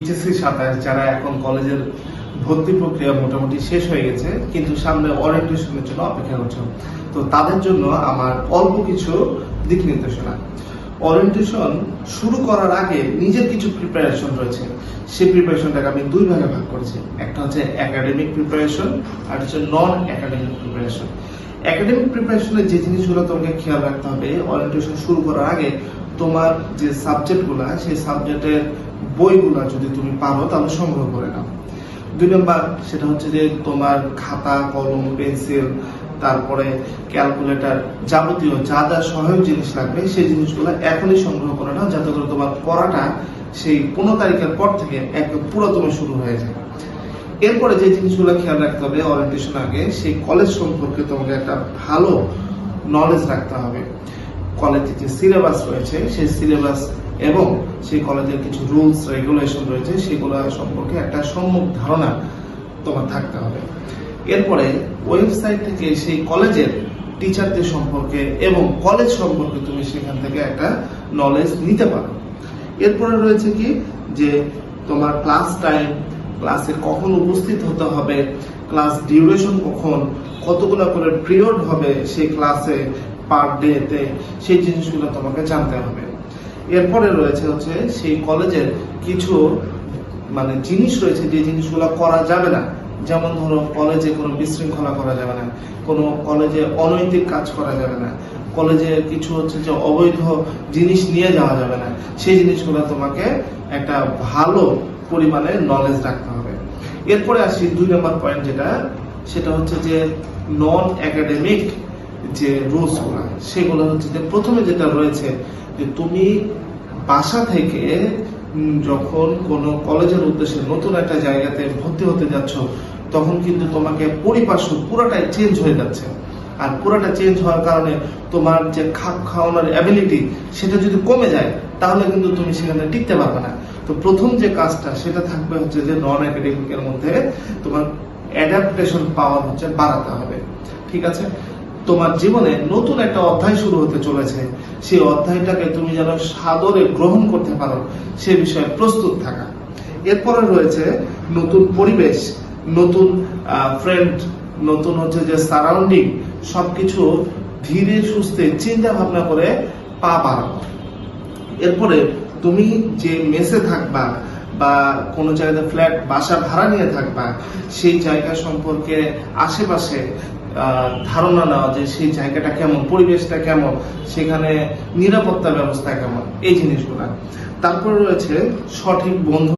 HSC সাতাশ যারা এখন কলেজের ভর্তি প্রক্রিয়া মোটামুটি শেষ হয়ে গেছে, কিন্তু সামনে ওরিয়েন্টেশনের জন্য অপেক্ষা করছে। তো তাদের জন্য আমার অল্প কিছু দিক নির্দেশনা। ওরিয়েন্টেশন শুরু করার আগে নিজের কিছু প্রিপারেশন রয়েছে। সেই প্রিপারেশনটাকে আমি দুই ভাগে ভাগ করেছি। একটা হচ্ছে একাডেমিক প্রিপারেশন আর হচ্ছে নন একাডেমিক প্রিপারেশন একাডেমিক প্রিপারেশনের যে জিনিসগুলো তোমাকে খেয়াল রাখতে হবে ওরিয়েন্টেশন শুরু করার আগে তোমার যে সাবজেক্টগুলো সেই সাবজেক্টের বইগুলো যদি তুমি পারো, তাহলে সংগ্রহ করে নাও। দুই নম্বর, সেটা হচ্ছে যে তোমার খাতা, কলম, পেন্সিল, তারপরে ক্যালকুলেটর যাবতীয় যা যা সহায়ক জিনিস লাগবে, সেই জিনিসগুলো এখনই সংগ্রহ করে নাও, যাতে করে তোমার পড়াটা সেই পনেরো তারিখের পর থেকে একদম পুরোদমে শুরু হয়ে যায়। এরপরে যে জিনিসগুলো খেয়াল রাখতে হবে ওরিয়েন্টেশন আগে, সেই কলেজ সম্পর্কে তোমাকে একটা ভালো নলেজ রাখতে হবে। কলেজের যে সিলেবাস রয়েছে, সেই সিলেবাস এবং সেই কলেজের কিছু রুলস রেগুলেশন রয়েছে, সেগুলো সম্পর্কে একটা সম্মুখ ধারণা তোমার থাকতে হবে। এরপরে ওয়েবসাইট থেকে সেই কলেজের টিচারদের সম্পর্কে এবং কলেজ সম্পর্কে তুমি সেখান থেকে একটা নলেজ নিতে পারো। এরপরে রয়েছে কি? যে তোমার ক্লাস টাইম ক্লাসে কখন উপস্থিত হতে হবে ক্লাস ডিউরেশন কখন কতগুলো করে পিরিয়ড হবে সেই ক্লাসে পার ডেতে সেই জিনিসগুলো তোমাকে জানতে হবে। এরপরে রয়েছে হচ্ছে সেই কলেজের কিছু মানে জিনিস রয়েছে যে জিনিসগুলো করা যাবে না। যেমন ধরো কলেজে কোনো বিশৃঙ্খলা করা যাবে না, কোনো কলেজে অনৈতিক কাজ করা যাবে না, কলেজে কিছু হচ্ছে যে অবৈধ জিনিস নিয়ে যাওয়া যাবে না। সেই জিনিসগুলো তোমাকে একটা ভালো পরিমাণে নলেজ রাখতে হবে। এরপরে আসি দুই নম্বর পয়েন্ট যেটা, সেটা হচ্ছে যে নন একাডেমিক যে রুলসগুলো সেগুলো হচ্ছে যে প্রথমে যেটা রয়েছে যে তুমি বাসা থেকে যখন কোনো কলেজের উদ্দেশ্যে নতুন একটা জায়গাতে ভর্তি হতে যাচ্ছ, তখন কিন্তু তোমাকে পরিপার্শ্ব পুরোটাই চেঞ্জ হয়ে যাচ্ছে। আর পুরোটা চেঞ্জ হওয়ার কারণে তোমার যে খাপ খাওয়ানোর অ্যাবিলিটি সেটা যদি কমে যায়, তাহলে কিন্তু তুমি সেখানে টিকতে পারবে না। তো প্রথম যে কাজটা সেটা থাকবে হচ্ছে যে নন একাডেমিকের মধ্যে তোমার অ্যাডাপ্টেশন পাওয়ার হচ্ছে, বাড়াতে হবে। ঠিক আছে? তোমার জীবনে নতুন একটা অধ্যায় শুরু হতে চলেছে। সেই অধ্যায়টাকে তুমি যেন সাদরে গ্রহণ করতে পারো, সে বিষয়ে প্রস্তুত থাকা। এরপরে রয়েছে নতুন পরিবেশ, নতুন ফ্রেন্ড নতুন হচ্ছে যে সারাউন্ডিং সবকিছু ধীরে সুস্থে চিন্তা ভাবনা করে পা বাড়ানো এরপরে তুমি যে মেসে থাকবা বা কোনো জায়গাতে ফ্ল্যাট, বাসা ভাড়া নিয়ে থাকবা, সেই জায়গা সম্পর্কে আশেপাশে ধারণা নেওয়া যে সেই জায়গাটা কেমন, পরিবেশটা কেমন, সেখানে নিরাপত্তা ব্যবস্থা কেমন, এই জিনিসগুলা। তারপরে রয়েছে সঠিক বন্ধু